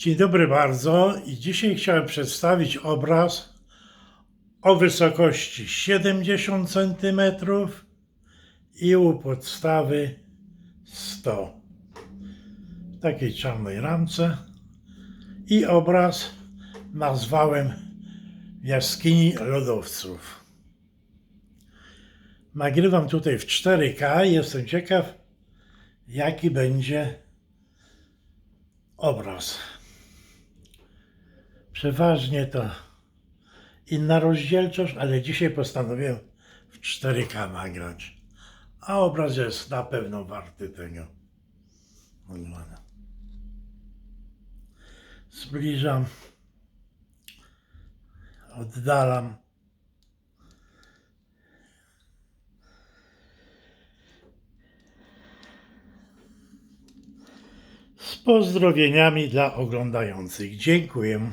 Dzień dobry bardzo i dzisiaj chciałem przedstawić obraz o wysokości 70 cm i u podstawy 100 w takiej czarnej ramce i obraz nazwałem Jaskini Lodowców. Nagrywam tutaj w 4K i jestem ciekaw jaki będzie obraz. Przeważnie to inna rozdzielczość, ale dzisiaj postanowiłem w 4K nagrać. A obraz jest na pewno warty tego. Zbliżam, oddalam. Z pozdrowieniami dla oglądających. Dziękuję.